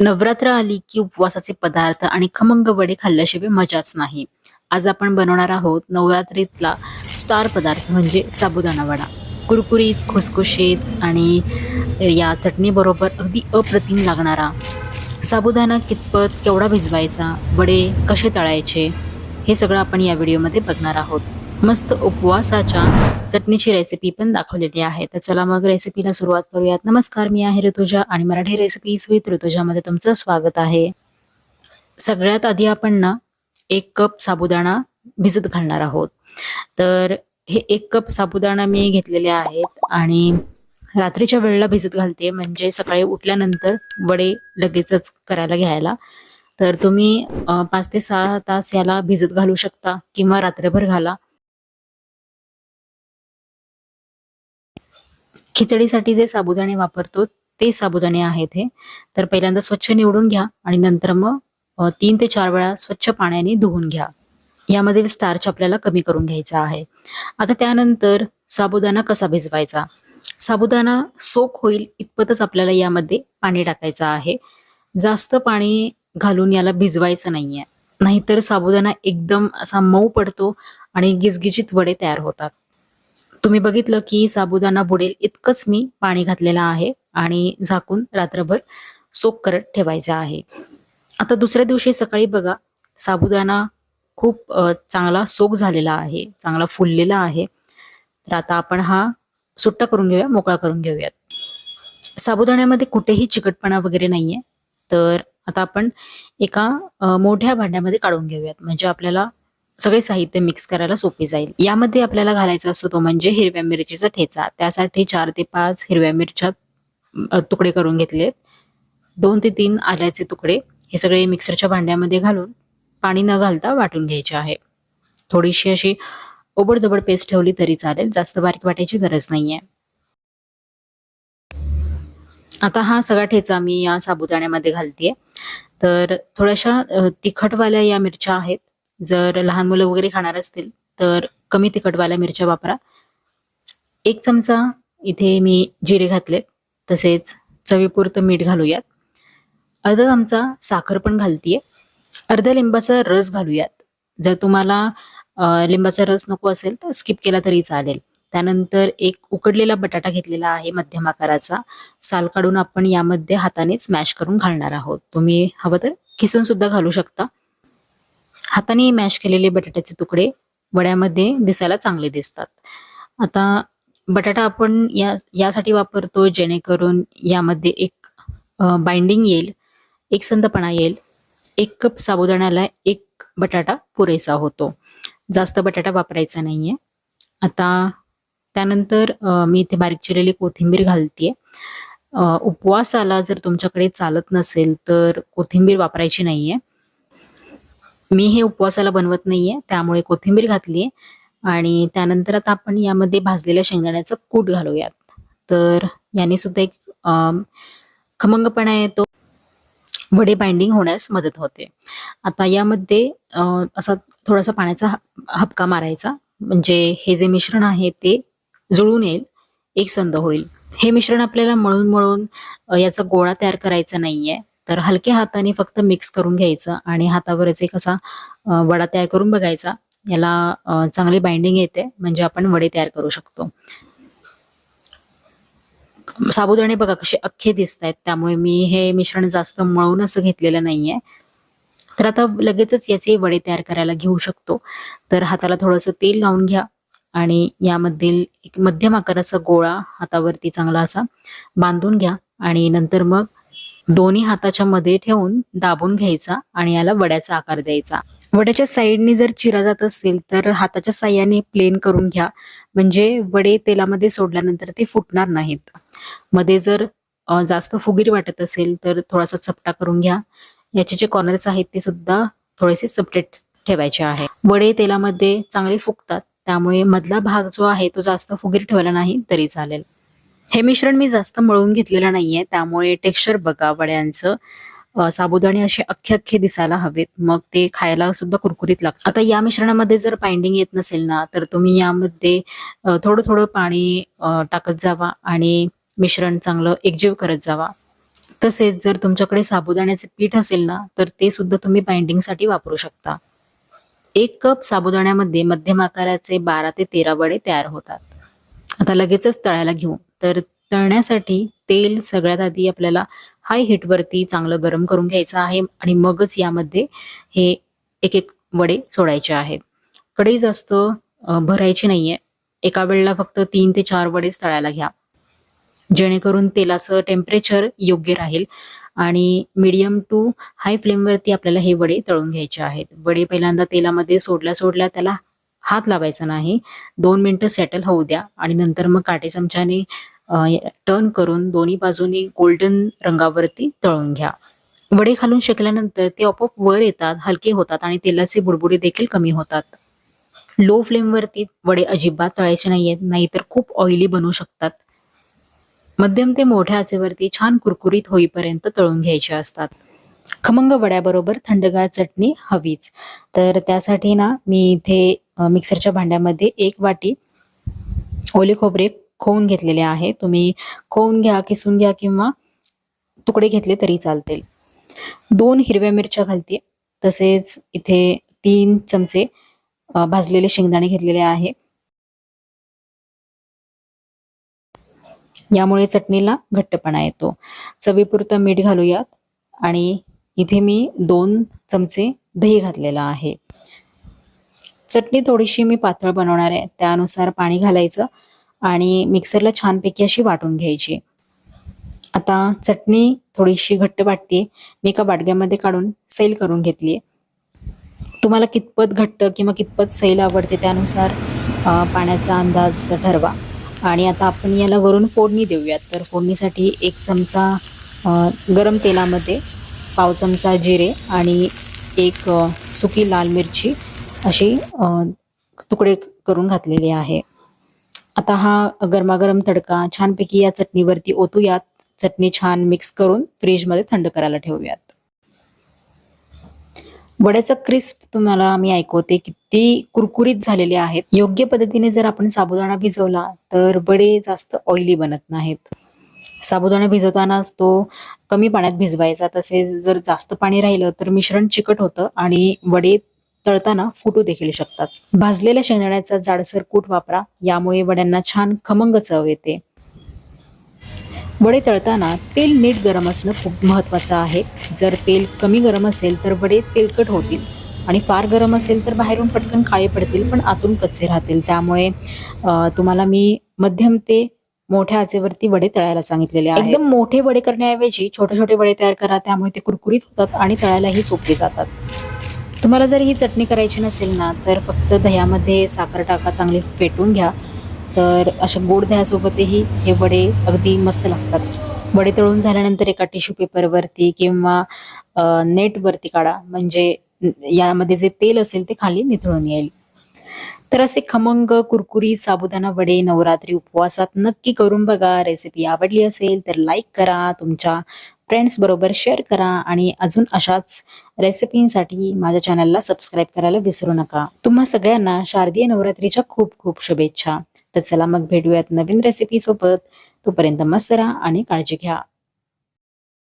नवरात्र आली की उपवासाचे पदार्थ आणि खमंग वडे खाल्ल्याशिवाय मजाच नाही. आज आपण बनवणार आहोत नवरात्रीतला स्टार पदार्थ म्हणजे साबुदाणा वडा. कुरकुरीत खुसखुशीत आणि या चटणीबरोबर अगदी अप्रतिम लागणारा. साबुदाणा कितपत केवढा भिजवायचा? वडे कसे तळायचे? हे सगळं आपण या व्हिडिओमध्ये बघणार आहोत. मस्त उपवासाच्या चटणीची रेसिपी पण दाखवलेली आहे. तर चला मग रेसिपीला सुरुवात करूयात. नमस्कार मी आहे ऋतुजा आणि मराठी रेसिपीज विथ ऋतुजामध्ये तुमचं स्वागत आहे. सगळ्यात आधी आपण ना एक कप साबुदाणा भिजत घालणार आहोत. तर हे एक कप साबुदाणा मी घेतलेले आहेत आणि रात्रीच्या वेळेला भिजत घालते. म्हणजे सकाळी उठल्यानंतर वडे लगेचच करायला घ्यायला. तर तुम्ही पाच ते सहा तास याला भिजत घालू शकता किंवा रात्रभर घाला. खिचडीसाठी जे साबुदाणे वापरतो ते साबुदाणे आहेत हे. तर पहिल्यांदा स्वच्छ निवडून घ्या आणि नंतर मग तीन ते चार वेळा स्वच्छ पाण्याने धुवून घ्या. यामधील स्टार्च आपल्याला कमी करून घ्यायचा आहे. आता त्यानंतर साबुदाणा कसा भिजवायचा? साबुदाणा सोक होईल इतपतच आपल्याला यामध्ये पाणी टाकायचं आहे. जास्त पाणी घालून याला भिजवायचं नाहीये. नाहीतर साबुदाणा एकदम असा मऊ पडतो आणि गिजगिजीत वडे तयार होतात. तुम्ही बघितलं की साबुदाणा बुडेल इतकंच मी पाणी घातलेलं आहे आणि झाकून रात्रभर सोक करत ठेवायचं आहे. आता दुसऱ्या दिवशी सकाळी बघा साबुदाणा खूप चांगला सोक झालेला आहे चांगला फुललेला आहे. तर आता आपण हा सुट्टा करून घेऊया मोकळा करून घेऊयात. साबुदाण्यामध्ये कुठेही चिकटपणा वगैरे नाहीये. तर आता आपण एका मोठ्या भांड्यामध्ये काढून घेऊयात. म्हणजे आपल्याला सगळे साहित्य मिक्स करायला सोपे जाईल. यामध्ये आपल्याला घालायचा असतो तो म्हणजे हिरव्या मिरचीचा ठेचा. त्यासाठी चार ते पाच हिरव्या मिरच्या तुकडे करून घेतलेत दोन ते तीन आल्याचे तुकडे हे सगळे मिक्सरच्या भांड्यामध्ये घालून पाणी न घालता वाटून घ्यायचे आहे. थोडीशी अशी ओबडधोबड पेस्ट ठेवली तरी चालेल. जास्त बारीक वाटायची गरज नाहीये. आता हा सगळा ठेचा मी या साबुदाण्यामध्ये घालतेय. तर थोड्याशा तिखटवाल्या या मिरच्या आहेत. जर लहान मुलं वगैरे खाणार असतील तर कमी तिखटवाल्या मिरच्या वापरा. एक चमचा इथे मी जिरे घातलेत तसेच चवीपुरतं मीठ घालूयात. अर्धा चमचा साखर पण घालतीये. अर्ध्या लिंबाचा रस घालूयात. जर तुम्हाला लिंबाचा रस नको असेल तर स्किप केला तरी चालेल. त्यानंतर एक उकडलेला बटाटा घेतलेला आहे मध्यम आकाराचा. साल काढून आपण यामध्ये हाताने स्मॅश करून घालणार आहोत. तुम्ही हवं तर किसून सुद्धा घालू शकता. हाताने मॅश केलेले बटाट्याचे तुकडे वड्यामध्ये दिसायला चांगले दिसतात. आता बटाटा आपण या यासाठी वापरतो जेणेकरून यामध्ये एक बाइंडिंग येईल एक संदपणा येईल एक कप साबुदाण्याला एक बटाटा पुरेसा होतो. जास्त बटाटा वापरायचा नाहीये. आता त्यानंतर मी इथे बारीक चिरलेली कोथिंबीर घालते उपवासाला जर तुमच्याकडे चालत नसेल तर कोथिंबीर वापरायची नाहीये. मी हे उपवासाला बनवत नाहीये त्यामुळे कोथिंबीर घातलीये आणि त्यानंतर आता आपण यामध्ये भाजलेल्या शेंगदाण्याचं कूट घालूयात. तर याने सुद्धा एक खमंगपणा येतो. वडे बाइंडिंग होण्यास मदत होते. आता यामध्ये असा थोडासा पाण्याचा हपका मारायचा. म्हणजे हे जे मिश्रण आहे ते जुळून येईल एकसंध होईल. हे मिश्रण आपल्याला मळून मळून याचा गोळा तयार करायचा नाहीये. तर हलक्या हाताने फक्त मिक्स करून घ्यायचं आणि हातावरच एक असा वडा तयार करून बघायचा. याला चांगली बाइंडिंग येते म्हणजे आपण वडे तयार करू शकतो. साबुदाणे बघा कसे अख्खे दिसत आहेत त्यामुळे मी हे मिश्रण जास्त मळून असं घेतलेलं नाहीये. तर आता लगेचच याचे वडे तयार करायला घेऊ शकतो. तर हाताला थोडंसं तेल लावून घ्या आणि यामधील एक मध्यम आकाराचा गोळा हातावरती चांगला असा बांधून घ्या आणि नंतर मग दोन्ही हाताच्या मध्ये ठेवून दाबून घ्यायचा आणि याला वड्याचा आकार द्यायचा. वड्याच्या साईडने जर चिरा जात असेल तर हाताच्या साह्याने प्लेन करून घ्या. म्हणजे वडे तेलामध्ये सोडल्यानंतर ते फुटणार नाहीत. मध्ये जर जास्त फुगीर वाटत असेल तर थोडासा चपटा करून घ्या. याचे जे कॉर्नर्स आहेत ते सुद्धा थोडेसे चपटे ठेवायचे आहे. वडे तेलामध्ये चांगले फुगतात. त्यामुळे मधला भाग जो आहे तो जास्त फुगीर ठेवला नाही तरी चालेल. हे मिश्रण मी जास्त मळून घेतलेलं नाहीये. त्यामुळे टेक्स्चर बघा वड्यांचं. साबुदाणे असे अख्खे अख्खे दिसायला हवेत. मग ते खायला सुद्धा कुरकुरीत लागतात. आता या मिश्रणामध्ये जर बाइंडिंग येत नसेल ना तर तुम्ही यामध्ये थोडं थोडं पाणी टाकत जावा आणि मिश्रण चांगलं एकजीव करत जावा. तसेच जर तुमच्याकडे साबुदाण्याचे पीठ असेल ना तर ते सुद्धा तुम्ही बाइंडिंगसाठी वापरू शकता. एक कप साबुदाण्यामध्ये मध्यम आकाराचे बारा ते तेरा वडे तयार होतात. आता लगेचच तळायला घेऊ. तर तळण्यासाठी तेल सगळ्यात आधी आपल्याला हाय हीटवरती चांगलं गरम करून घ्यायचं आहे आणि मगच यामध्ये हे एक एक वडे सोडायचे आहेत. कढई जास्त भरायची नाहीये. एका वेळेला फक्त तीन ते चार वडेच तळायला घ्या. जेणेकरून तेलाचं टेम्परेचर योग्य राहील आणि मीडियम टू हाय फ्लेमवरती आपल्याला हे वडे तळून घ्यायचे आहेत. वडे पहिल्यांदा तेलामध्ये सोडल्या सोडल्या त्याला हात लावायचा नाही. दोन मिनटं सेटल होऊ द्या. आणि नंतर मग काटे चमच्याने टर्न करून दोन्ही बाजूनी गोल्डन रंगावरती तळून घ्या. वडे खालून शेकल्यानंतर ते आपोआप वर येतात हलके होतात आणि तेलाचे बुडबुडे देखील कमी होतात. लो फ्लेमवरती वडे अजिबात तळायचे नाहीयेत नाहीतर खूप ऑइली बनू शकतात. मध्यम ते मोठ्या आचेवरती छान कुरकुरीत होईपर्यंत तळून घ्यायचे असतात. खमंग वड्याबरोबर थंडगार चटणी हवीच. तर त्यासाठी ना मी इथे मिक्सरच्या भांड्यामध्ये एक वाटी ओले खोबरे खोवून घेतलेले आहे. तुम्ही खोवून घ्या किसून घ्या किंवा तुकडे घेतले तरी चालतील. दोन हिरव्या मिरच्या घालते. तसेच इथे तीन चमचे भाजलेले शेंगदाणे घेतलेले आहे. यामुळे चटणीला घट्टपणा येतो. चवीपुरतं मीठ घालूयात. आणि इथे मी दोन चमचे दही घातलेला आहे. चटणी थोडीशी मी पातळ बनवणार आहे. त्यानुसार पाणी घालायचं आणि मिक्सरला छानपैकी अशी वाटून घ्यायची. आता चटणी थोडीशी घट्ट वाटते मी एका बाटग्यामध्ये काढून सैल करून घेतली तुम्हाला कितपत घट्ट किंवा कितपत सैल आवडते त्यानुसार पाण्याचा अंदाज ठरवा. आणि आता आपण याला वरून फोडणी देऊयात. तर फोडणीसाठी एक चमचा गरम तेलामध्ये पाव चमचा जिरे आणि एक सुकी लाल मिरची अशी तुकडे करून घातलेले आहे. आता हा गरमागरम तडका छानपैकी या चटणीवरती ओतूयात. चटणी छान मिक्स करून फ्रीजमध्ये थंड करायला ठेवूयात. वड्याचा क्रिस्प तुम्हाला मी ऐकवते किती कुरकुरीत झालेले आहेत. योग्य पद्धतीने जर आपण साबुदाणा भिजवला तर वडे जास्त ऑइली बनत नाहीत. साबुदाणा भिजवतानाच तो कमी पाण्यात भिजवायचा तसेच जर जास्त पाणी राहिलं तर मिश्रण चिकट होतं आणि वडे तळताना फुटू देखील शकतात. भाजलेल्या शेंगदाण्याचा जाडसर कूट वापरा यामुळे वड्यांना छान खमंग चव येते. वडे तळताना तेल नीट गरम असणं खूप महत्वाचं आहे. जर तेल कमी गरम असेल तर वडे तेलकट होतील आणि फार गरम असेल तर बाहेरून पटकन काळे पडतील पण आतून कच्चे राहतील. त्यामुळे तुम्हाला मी मध्यम ते मोठ्या आचेवरती वडे तळायला सांगितलेले आहे एकदम मोठे वडे करण्याऐवजी छोटे छोटे वडे तयार करा त्यामुळे ते कुरकुरीत होतात आणि तळायलाही सोपे जातात. तुम्हाला जर ही चटणी करायची नसेल ना तर फक्त दह्यामध्ये साखर टाका चांगली फेटून घ्या. तर अशा गोड दह्यासोबतही हे वडे अगदी मस्त लागतात. वडे तळून झाल्यानंतर एका टिश्यू पेपरवरती किंवा नेटवरती काढा. म्हणजे यामध्ये जे तेल असेल ते खाली निथळून येईल. तर असे खमंग कुरकुरी साबुदाणा वडे नवरात्री उपवासात नक्की करून बघा. रेसिपी आवडली असेल तर लाईक करा. तुमच्या फ्रेंड्स बरोबर शेअर करा आणि अजून अशाच रेसिपींसाठी माझ्या चॅनलला सबस्क्राईब करायला विसरू नका. तुम्हा सगळ्यांना शारदीय नवरात्रीच्या खूप खूप शुभेच्छा. तर चला मग भेटूयात नवीन रेसिपी सोबत. तोपर्यंत मस्त राहा आणि काळजी घ्या.